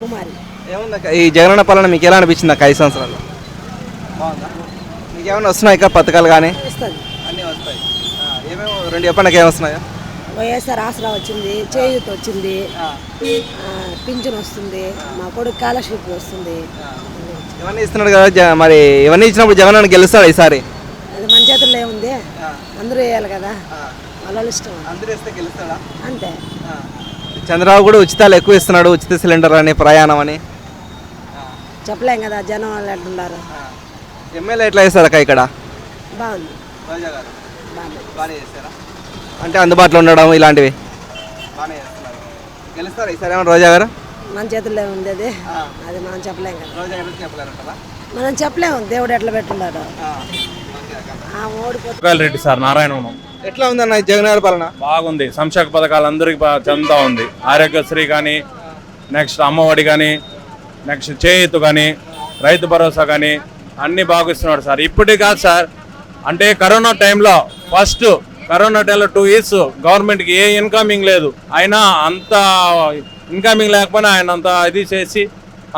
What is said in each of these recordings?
కుమారి. ఏముందక్క ఈ జగనన్న పాలన మీకు ఎలా అనిపించింది అక్క ఐదు సంవత్సరాలు మీకు ఏమైనా వస్తున్నాయి ఇక పథకాలు కానీ? వస్తుంది. అన్నీ వస్తాయి. ఏమేమి రెండు చెప్పండి వస్తున్నాయో? వైఎస్ఆర్ ఆసరా వచ్చింది చేయూత వచ్చింది ఆ, పింఛన్ వస్తుంది మా కొడుకు స్కాలర్షిప్ వస్తుంది. ఇవన్నీ ఇస్తున్నాడు కదా జ- మరి ఇవన్నీ ఇచ్చినప్పుడు జగన్ గెలుస్తాడు ఈసారి? అది మన చేతుల్లో ఏముంది? అందరూ వేయాలి కదా. వాళ్ళ ఇష్టం. అందరూ ఇస్తే గెలుస్తాడా? అంతే. చంద్రబాబు కూడా ఉచితాలు ఎక్కువ ఇస్తున్నాడు ఉచిత సిలిండర్ అని ప్రయాణం అని. చెప్పలేం కదా జనం వాళ్ళు ఎట్లున్నారు ఎమ్మెల్యే ఎట్లా చేస్తారు అక్క ఇక్కడ? బాగుంది. రోజా గారు. బాగుంది. బాగానే చేస్తారా? అంటే అందుబాటులో ఉండడం ఇలాంటివి? బాగానే చేస్తున్నారు. గెలుస్తారా ఈసారి ఏమన్నా రోజా గారు? మన చేతుల్లో ఉంది అది అది మనం చెప్పలేం కదా. రోజా గారు చెప్పలేరంటారా మనం చెప్పలేము దేవుడు ఎట్లా పెట్టున్నాడు రూపాయల రెడ్డి సార్ నారాయణవనం ఎట్లా ఉందన్న ఈ జగన్ గారి పాలన? బాగుంది. సంక్షేమ పథకాలు అందరికి చెందుతా ఉంది. ఆరోగ్యశ్రీ కానీ నెక్స్ట్ అమ్మఒడి కానీ నెక్స్ట్ చేయూత్ కానీ రైతు భరోసా కానీ అన్నీ బాగుస్తున్నాడు సార్. ఇప్పటి కాదు సార్. అంటే కరోనా టైంలో ఫస్ట్ కరోనా టైంలో టూ ఇయర్స్ గవర్నమెంట్కి ఏ ఇన్కమింగ్ లేదు. అయినా అంత ఇన్కమింగ్ లేకపోయినా ఆయన అంత ఇది చేసి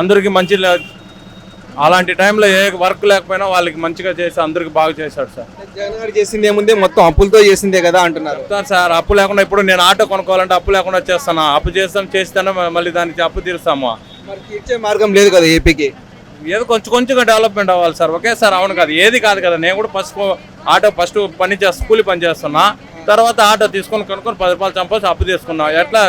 అందరికీ మంచి అలాంటి టైంలో ఏ వర్క్ లేకపోయినా వాళ్ళకి మంచిగా చేసి అందరికి బాగా చేశాడు సార్. జగన్ గారు చేసింది ఏముంది మొత్తం అప్పులతో చేసిందే కదా అంటున్నారు. చెప్తాను సార్ అప్పు లేకుండా ఇప్పుడు నేను ఆటో కొనుక్కోవాలంటే అప్పు లేకుండా చేస్తాను అప్పు చేస్తాం చేస్తాను మళ్ళీ దానికి అప్పు తీరుస్తాము. మరి తీర్చే మార్గం లేదు కదా ఏపీకి? ఏదో కొంచెం కొంచెంగా డెవలప్మెంట్ అవ్వాలి సార్. ఒకేసారి అవును కాదు ఏది కాదు కదా. నేను కూడా ఫస్ట్ ఆటో ఫస్ట్ పని చేస్తా కూలి పని చేస్తున్నా. తర్వాత ఆటో తీసుకొని కొనుక్కొని పది రూపాయలు చంపేసి అప్పు తీసుకున్నా. ఎట్లా?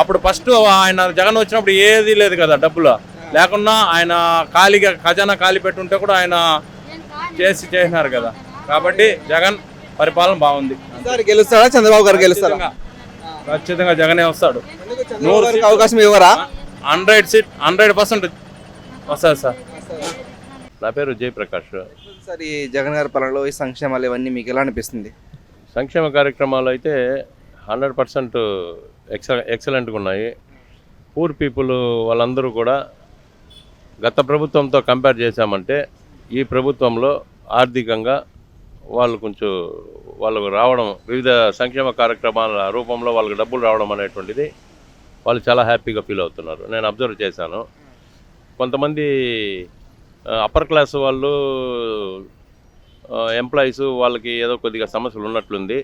అప్పుడు ఫస్ట్ ఆయన జగన్ వచ్చినప్పుడు ఏది లేదు కదా డబ్బులు. లేకున్నా ఆయన ఖాళీగా ఖజానా ఖాళీ పెట్టుంటే కూడా ఆయన చేసి చేసినారు కదా. కాబట్టి జగన్ పరిపాలన బాగుంది. గెలుస్తాడా? చంద్రబాబు గారు గెలుస్తారా? ఖచ్చితంగా. ఖచ్చితంగా జగనే వస్తాడు. అవకాశం ఇవ్వరా? హండ్రెడ్ సీట్ హండ్రెడ్ పర్సెంట్ వస్తుంది సార్. నా పేరు జయప్రకాష్. సార్ ఈ జగన్ గారి పాలనలో ఈ సంక్షేమాలు ఇవన్నీ మీకు ఎలా అనిపిస్తుంది? సంక్షేమ కార్యక్రమాలు అయితే హండ్రెడ్ పర్సెంట్ ఎక్స ఎక్సలెంట్గా ఉన్నాయి. పూర్ పీపుల్ వాళ్ళందరూ కూడా గత ప్రభుత్వంతో కంపేర్ చేశామంటే ఈ ప్రభుత్వంలో ఆర్థికంగా వాళ్ళు కొంచెం వాళ్ళకు రావడం వివిధ సంక్షేమ కార్యక్రమాల రూపంలో వాళ్ళకి డబ్బులు రావడం అనేటువంటిది వాళ్ళు చాలా హ్యాపీగా ఫీల్ అవుతున్నారు. నేను అబ్జర్వ్ చేశాను. కొంతమంది అప్పర్ క్లాస్ వాళ్ళు ఎంప్లాయీస్ వాళ్ళకి ఏదో కొద్దిగా సమస్యలు ఉన్నట్లుంది.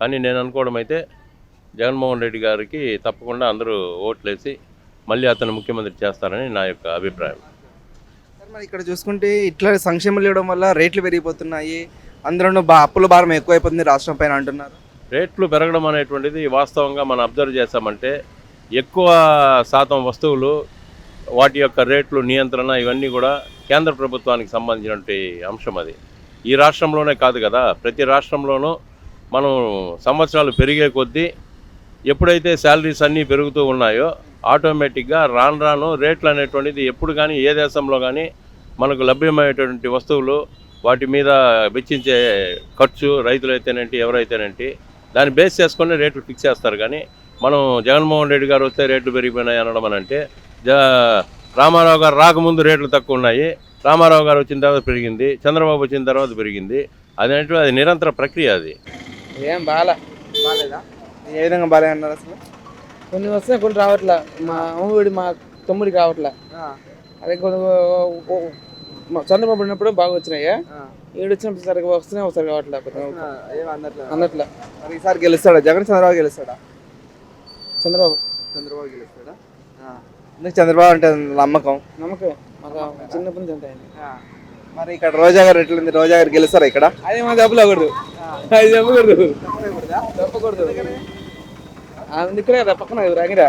కానీ నేను అనుకోవడం అయితే జగన్మోహన్ రెడ్డి గారికి తప్పకుండా అందరూ ఓట్లేసి మళ్ళీ అతను ముఖ్యమంత్రి చేస్తారని నా యొక్క అభిప్రాయం. మరి ఇక్కడ చూసుకుంటే ఇట్లా సంక్షేమాలు ఇవ్వడం వల్ల రేట్లు పెరిగిపోతున్నాయి. అందరూ బా అప్పుల భారం ఎక్కువైపోతుంది రాష్ట్రం పైన అంటున్నారు. రేట్లు పెరగడం అనేటువంటిది వాస్తవంగా మనం అబ్జర్వ్ చేస్తామంటే ఎక్కువ శాతం వస్తువులు వాటి యొక్క రేట్లు నియంత్రణ ఇవన్నీ కూడా కేంద్ర ప్రభుత్వానికి సంబంధించినటువంటి అంశం అది. ఈ రాష్ట్రంలోనే కాదు కదా ప్రతి రాష్ట్రంలోనూ మనం సంవత్సరాలు పెరిగే కొద్దీ ఎప్పుడైతే శాలరీస్ అన్నీ పెరుగుతూ ఉన్నాయో ఆటోమేటిక్గా రాను రాను రేట్లు అనేటువంటిది ఎప్పుడు కానీ ఏ దేశంలో కానీ మనకు లభ్యమయ్యేటువంటి వస్తువులు వాటి మీద వెచ్చించే ఖర్చు రైతులైతేనేంటి ఎవరైతేనేంటి దాన్ని బేస్ చేసుకొని రేట్లు ఫిక్స్ చేస్తారు. కానీ మనం జగన్మోహన్ రెడ్డి గారు వస్తే రేట్లు పెరిగిపోయినాయి అనడం అని అంటే జ రామారావు గారు రాకముందు రేట్లు తక్కువ ఉన్నాయి. రామారావు గారు వచ్చిన తర్వాత పెరిగింది. చంద్రబాబు వచ్చిన తర్వాత పెరిగింది. అదేంటి అది నిరంతర ప్రక్రియ అది. ఏం బాగా బాగాలేదా ఏ విధంగా బాగాలే అన్నారు అసలు? కొన్ని వస్తున్నాయి కొన్ని రావట్లే. మా అమ్మఒడి మా తమ్ముడికి రావట్లే. అదే చంద్రబాబు ఉన్నప్పుడు బాగా వచ్చినాయి? ఏడు వచ్చినప్పుడు సరిగ్గా వస్తున్నాయి ఒకసారి కావట్లే ఏం అందట్లేదు అన్నట్లే. మరి ఈసారి గెలుస్తాడా? జగన్ చంద్రబాబు గెలుస్తాడా? చంద్రబాబు. చంద్రబాబు గెలుస్తాడా? ఎందుకు చంద్రబాబు అంటే నమ్మకం? నమ్మకం. మాకు చిన్నప్పటి నుంచి అంతే. మరి ఇక్కడ రోజా గారు ఎట్లుంది? రోజా గారు గెలుస్తారా ఇక్కడ? అదే మా అవ్వకూడదు. అది చెప్పకూడదు చెప్పకూడదు అది ఇక్కడే కదా పక్కన రాగిరా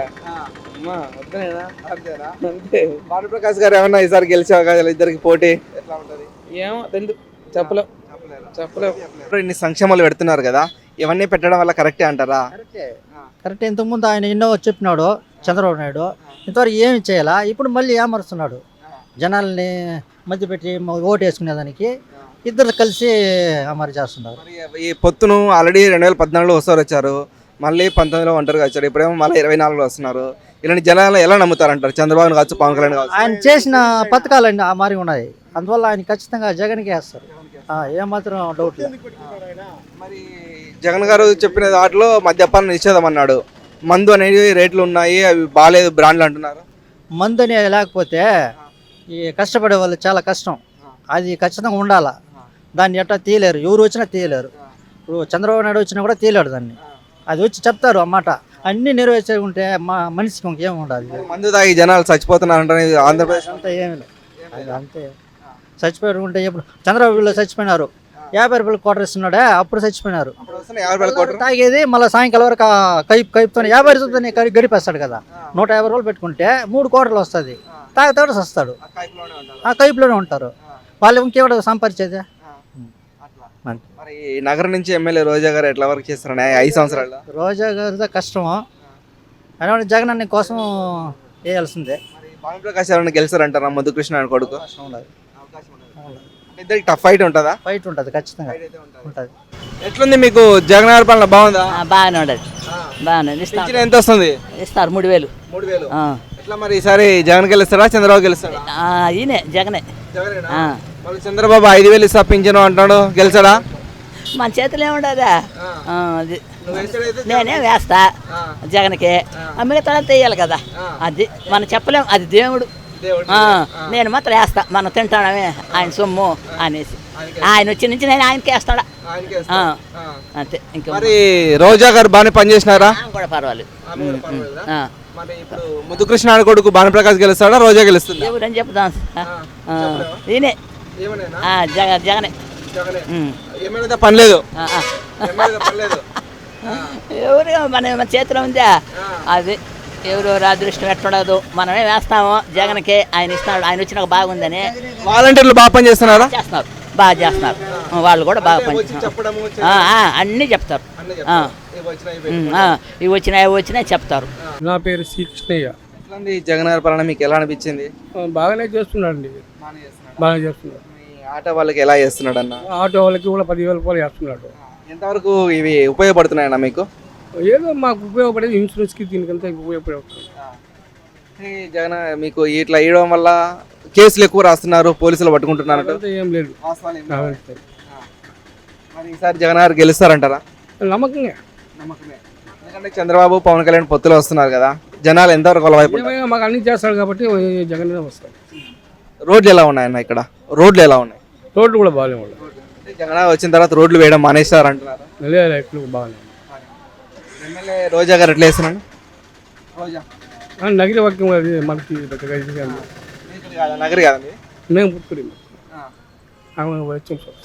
అంతే. భానుప్రకాష్ గారు ఏమన్నా ఈసారి గెలిచే అవకాశాలు ఇద్దరికి పోటీ ఎట్లా ఉంటది? ఏమో తెందు చెప్పలేం. చెప్పలేం. ఇప్పుడు ఇన్ని సంక్షేమాలు పెడుతున్నారు కదా ఇవన్నీ పెట్టడం వల్ల కరెక్టే అంటారా? కరెక్ట్. ఇంతకుముందు ఆయన ఎన్నో చెప్పినాడు చంద్రబాబు నాయుడు. ఇంతవరకు ఏమి చేయాలా? ఇప్పుడు మళ్ళీ ఏమరుస్తున్నాడు? జనాల్ని మధ్య పెట్టి ఓటు వేసుకునేదానికి ఇద్దరు కలిసి అమరు చేస్తున్నారు. మరి ఈ పొత్తును ఆల్రెడీ రెండు వేల పద్నాలుగులో వస్తారు వచ్చారు. మళ్ళీ పంతొమ్మిదిలో ఒంటరిగా వచ్చారు ఇప్పుడేమో మళ్ళీ ఇరవై నాలుగులో వస్తున్నారు. ఇలాంటి జనాలు ఎలా నమ్ముతారంటారు? చంద్రబాబు కావచ్చు పవన్ కళ్యాణ్ కావచ్చు. ఆయన చేసిన పథకాలన్నీ ఆ మారి ఉన్నాయి. అందువల్ల ఆయన ఖచ్చితంగా జగన్కి వేస్తారు. ఏమాత్రం డౌట్ లేదు. మరి జగన్ గారు చెప్పిన వాటిలో మద్యపాన నిషేధం అన్నాడు. మందు అనేది రేట్లు ఉన్నాయి అవి బాగాలేదు బ్రాండ్లు అంటున్నారు. మందుని లేకపోతే ఈ కష్టపడే వాళ్ళు చాలా కష్టం. అది ఖచ్చితంగా ఉండాలా? దాన్ని ఎట్టా తీయలేరు. ఎవరు వచ్చినా తీయలేరు. ఇప్పుడు చంద్రబాబు నాయుడు వచ్చినా కూడా తీయలేడు దాన్ని. అది వచ్చి చెప్తారు అన్నమాట అన్నీ నెరవేర్చే ఉంటే మా మనిషికి ఇంకేం ఉండదు. మందు తాగి జనాలు చచ్చిపోతున్నారంటే ఆంధ్రప్రదేశ్ అంతా ఏమి లేదు. అంతే. చచ్చిపోయారు ఉంటే ఎప్పుడు చంద్రబాబులో చచ్చిపోయినారు. యాభై రూపాయలు కోటర్ ఇస్తున్నాడే అప్పుడు చచ్చిపోయినారు. తాగేది మళ్ళీ సాయంకాలం వరకు కైపు కైపుతో యాభై రూపాయలతో గడిపేస్తాడు కదా. నూట యాభై రూపాయలు పెట్టుకుంటే మూడు కోటలు వస్తుంది. తాగుతాడు వస్తాడు. ఆ కైపులోనే ఉంటారు. వాళ్ళు ఇంకేవాడు సంపాదించేది. మరి ఈ నగరం నుంచి ఎమ్మెల్యే రోజా గారు ఎట్లా వర్క్ చేస్తారని ఐదు సంవత్సరాలు రోజా గారితో కష్టము. అయినా జగన్ అన్న కోసం వేయాల్సిందే. భానుప్రకాష్ ఎవరైనా గెలిచారంటారా మధుకృష్ణ అని కొడుకు? ఇద్దరికి టఫ్ ఫైట్ ఉంటుందా? ఫైట్ ఉంటుంది ఖచ్చితంగా. ఉంటుంది. ఎట్లుంది మీకు జగన్ గారి పాలన? బాగుందా? బాగానే ఉండదు బాగానే ఇస్తారు. ఎంత వస్తుంది? ఇస్తారు మూడు వేలు. మూడు వేలు. ఎట్లా మరి ఈసారి జగన్ గెలుస్తారా చంద్రబాబు గెలుస్తాడా? ఆ, ఈయనే జగనే. జగనేనా? మళ్ళీ చంద్రబాబు ఐదు వేలు ఇస్తా పింఛను అంటాడు. గెలిచాడా? మన చేతిలో ఏముండదా? అది. నేనే వేస్తా జగన్కి. మిగతా తెయ్యాలి కదా. అది మనం చెప్పలేం. అది దేవుడు. నేను మాత్రం వేస్తా. మనం తింటాడమే ఆయన సొమ్ము అనేసి. ఆయన వచ్చి నుంచి నేను ఆయనకి వేస్తాడా. అంతే. ఇంకా మరి రోజా గారు బాగానే పనిచేసినారా? కూడా పర్వాలేదు. ముద్దుకృష్ణ అని కొడుకు భానుప్రకాష్ గెలుస్తాడా? రోజా గెలుస్తుందా? ఎవరని ఆ, ఈయనే. జగ జగనే. ఎవరు మన చేతిలో ఉందా? అది ఎవరెవరు అదృష్టం ఎట్టుండదు మనమే వేస్తాము. జగన్కి ఆయన ఇస్తున్నాడు ఆయన వచ్చినాక బాగుందని. వాలంటీర్లు బాగా పని చేస్తున్నారా? చేస్తున్నారు. బాగా చేస్తున్నారు. వాళ్ళు కూడా బాగా పని అన్నీ చెప్తారు. అన్నీ ఆ, చెప్తారు. ఇవి వచ్చినాయి, వచ్చినాయి చెప్తారు. నా పేరు శ్రీ కృష్ణయ్య. ఎట్లుంది జగన్ గారి పాలన మీకు ఎలా అనిపించింది? బాగానే చేస్తున్నాడు? బాగానే చేస్తున్నాడు. మీ ఆటో వాళ్ళకి ఎలా చేస్తున్నాడు అన్న ఆటో వాళ్ళకి కూడా పదివేల రూపాయలు చేస్తున్నాడు. ఎంతవరకు ఇవి ఉపయోగపడుతున్నాయన్న మీకు? ఏదో మాకు ఉపయోగపడేది ఇన్సూరెన్స్కి దీనికంతా ఉపయోగపడుతుంది జగన్ మీకు ఇట్లా ఇవ్వడం వల్ల కేసులు ఎక్కువ రాస్తున్నారు పోలీసులు పట్టుకుంటున్నారు ఏం లేదు. మరి ఈసారి జగన్ గారు గెలుస్తారంటారా? నమ్మకంగా. నమ్మకమే. ఎందుకంటే చంద్రబాబు పవన్ కళ్యాణ్ పొత్తులు వస్తున్నారు కదా. జనాలు ఎంతవరకు అలవైపు ఏమైనా మాకు అన్ని చేస్తాడు కాబట్టి జగన్ వస్తాడు. రోడ్లు ఎలా ఉన్నాయన్న ఇక్కడ? రోడ్లు ఎలా ఉన్నాయి? రోడ్లు కూడా ఉన్నాయి. జగన్ వచ్చిన తర్వాత రోడ్లు వేయడం మానేస్తారు అంటున్నారు. ఎట్లు ఉన్నాయి. ఎమ్మెల్యే రోజా గారు ఎట్లా వేస్తున్నాడు రోజా. నగిరి వర్గం అది మనకి పెద్దగా ఇది కాదు. నగరి కాదా మీది? మేము పుట్టుకుడి ఆమె వచ్చాం సార్